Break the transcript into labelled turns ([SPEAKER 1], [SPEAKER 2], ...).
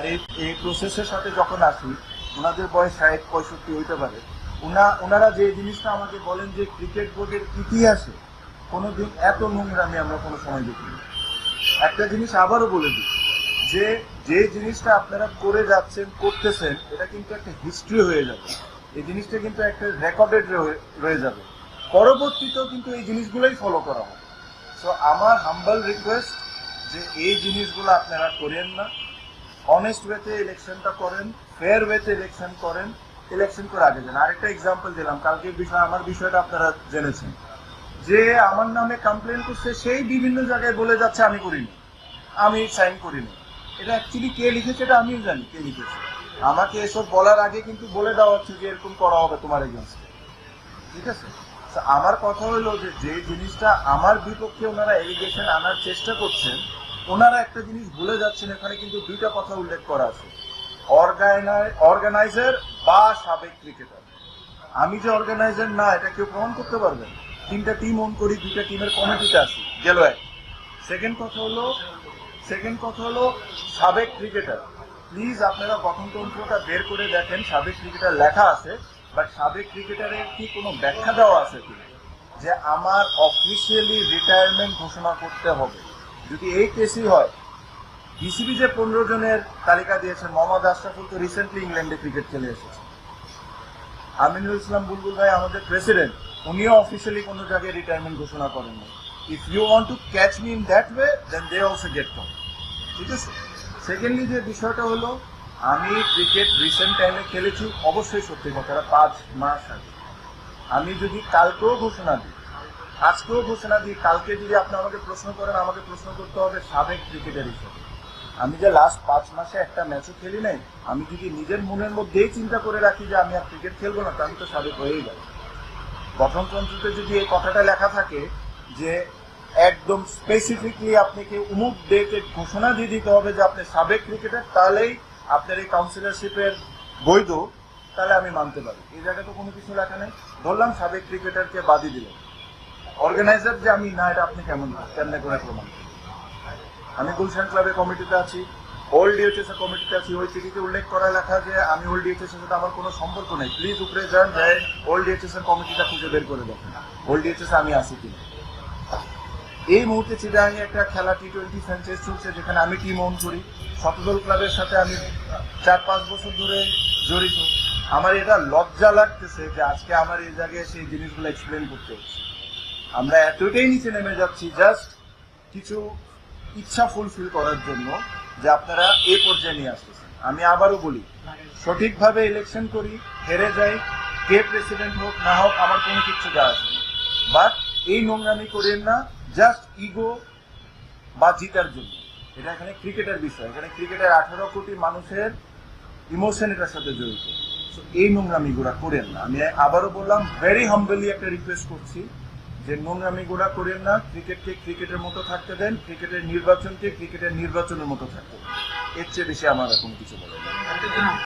[SPEAKER 1] আর এই প্রসেসের সাথে যখন আসি, ওনাদের বয়স ষাট, পঁয়ষট্টি হইতে পারে ওনা ওনারা যে জিনিসটা আমাকে বলেন যে ক্রিকেট বোর্ডের ইতিহাসে কোনোদিন এত নোংরামি আমরা কোনো সময় দেখিনি। একটা জিনিস আবারও বলে দিই, যে যে জিনিসটা আপনারা করে যাচ্ছেন, করতেছেন, এটা কিন্তু একটা হিস্ট্রি হয়ে যাবে। এই জিনিসটা কিন্তু একটা রেকর্ডেড রয়ে যাবে। পরবর্তীতেও কিন্তু এই জিনিসগুলোই ফলো করা হবে। সো আমার হাম্বল রিকোয়েস্ট যে এই জিনিসগুলো আপনারা করেন না অনেস্ট ওয়েতে ইলেকশনটা করেন ফেয়ার ওয়েতে ইলেকশন করেন ইলেকশন করে আগে যান। আরেকটা এক্সাম্পল দিলাম কালকের বিষয় আমার বিষয়টা আপনারা জেনেছেন। যে আমার নামে কমপ্লেন করছে, সেই বিভিন্ন জায়গায় বলে যাচ্ছে, আমি করিনি। আমি সাইন করিনি। এটা অ্যাকচুয়ালি কে লিখেছে এটা আমিও জানি কে লিখেছে। আমাকে এসব বলার আগে কিন্তু বলে দেওয়া হচ্ছে যে এরকম করা হবে তোমার এগেনস্টে ঠিক আছে? আমার কথা হলো যে যে জিনিসটা আমার বিপক্ষে ওনারা এলিগেশন আনার চেষ্টা করছেন ওনারা একটা জিনিস ভুলে যাচ্ছেন, এখানে কিন্তু দুইটা কথা উল্লেখ করা আছে। অর্গানাইজার বা সাবেক ক্রিকেটার। আমি যে অর্গানাইজার না, এটা কেউ প্রমাণ করতে পারবেন তিনটা টিম অন করি, দুইটা টিমের কমিটিতে আছি, গেল এক। সেকেন্ড কথা হলো সেকেন্ড কথা হলো, সাবেক ক্রিকেটার প্লিজ আপনারা গঠনতন্ত্রটা বের করে দেখেন, সাবেক ক্রিকেটার লেখা আছে বাট সাবেক ক্রিকেটারের কি কোনো ব্যাখ্যা দেওয়া আছে যে আমার অফিসিয়ালি রিটায়ারমেন্ট ঘোষণা করতে হবে। যদি এই কেসই হয় বিসিবি যে পনেরো জনের তালিকা দিয়েছেন মোহাম্মদ আশরাফুল তো রিসেন্টলি ইংল্যান্ডে ক্রিকেট খেলে এসেছে। আমিনুল ইসলাম বুলবুল ভাই আমাদের প্রেসিডেন্ট উনিও অফিসিয়ালি কোনো জায়গায় রিটায়ারমেন্ট ঘোষণা করেননি। If you want to catch me in that way then they also get come ঠিক আছে? সেকেন্ডলি যে বিষয়টা হলো, আমি ক্রিকেট রিসেন্ট টাইমে খেলেছি, অবশ্যই সত্যি কথাটা পাঁচ মাস আগে। আমি যদি কালকেও ঘোষণা দিই আজকেও ঘোষণা দিই, কালকে যদি আপনি আমাকে প্রশ্ন করেন, আমাকে প্রশ্ন করতে হবে সাবেক ক্রিকেটার হিসেবে। আমি যে লাস্ট পাঁচ মাসে একটা ম্যাচও খেলি নাই, আমি যদি নিজের মনের মধ্যেই চিন্তা করে রাখি যে আমি আর ক্রিকেট খেলব না, তাহলে তো সাবেক হয়েই গেল গঠনতন্ত্রতে যদি এই কথাটা লেখা থাকে যে একদম স্পেসিফিকলি আপনাকে উমুক ডেটে ঘোষণা দিয়ে দিতে হবে যে আপনি সাবেক ক্রিকেটার তাহলেই আপনার এই কাউন্সিলরশিপের বৈধ, তাহলে আমি মানতে পারি। এই জায়গায় তো কোনো কিছু লেখা নেই। ধরলাম সাবেক ক্রিকেটারকে বাদই দিলেন। অর্গানাইজার যে আমি, না, এটা আপনি কেমন কেমনে করে প্রমাণ আমি গুলশান ক্লাবের কমিটিতে আছি, ওল্ড ডিএচএস কমিটিতে আছি, ওই চিঠিতে উল্লেখ করা লেখা যে আমি ওল্ড ডিএচএস এর সাথে আমার কোনো সম্পর্ক নেই। প্লিজ উপরে যান, যাই ওল্ড ডিএচএস এর কমিটিটা খুঁজে বের করে দেখেন ওল্ড ডিএচএস আমি আছি কিনা এই মুহূর্তে চিটাগাঙে একটা খেলা টি টোয়েন্টি ফ্র্যাঞ্চাইজ চলছে, যেখানে আমি টিম ওন করি। শতদল ক্লাবের সাথে আমি চার পাঁচ বছর ধরে জড়িত। আমার এটা লজ্জা লাগতেছে যে আজকে আমার এই জায়গায় সেই জিনিসগুলো এক্সপ্লেন করতে হচ্ছে। আমরা এতটাই নিচে নেমে যাচ্ছি জাস্ট কিছু ইচ্ছা ফুলফিল করার জন্য যে আপনারা এ পর্যায়ে নিয়ে আসতেছেন। আমি আবারও বলি, সঠিকভাবে ইলেকশন করি, হেরে যাই, কে প্রেসিডেন্ট হোক, না হোক, আমার কোনো কিচ্ছু যায় আসে না। বাট এই নোংরামি করেন না জাস্ট ইগো বা জিতার জন্য। এটা এখানে ক্রিকেটের বিষয়, এখানে ক্রিকেটের আঠারো কোটি মানুষের ইমোশন এটার সাথে জড়িত। এই নোংরামিগুলা করেন না। আমি আবারও বললাম ভেরি হাম্বলি একটা রিকোয়েস্ট করছি। যে নোংরামি গোড়া করেন না, ক্রিকেটকে ক্রিকেটের মতো থাকতে দেন, ক্রিকেটের নির্বাচনকে ক্রিকেটের নির্বাচনের মতো থাকতে দেন এর চেয়ে বেশি আমার এখন কিছু বলার নেই।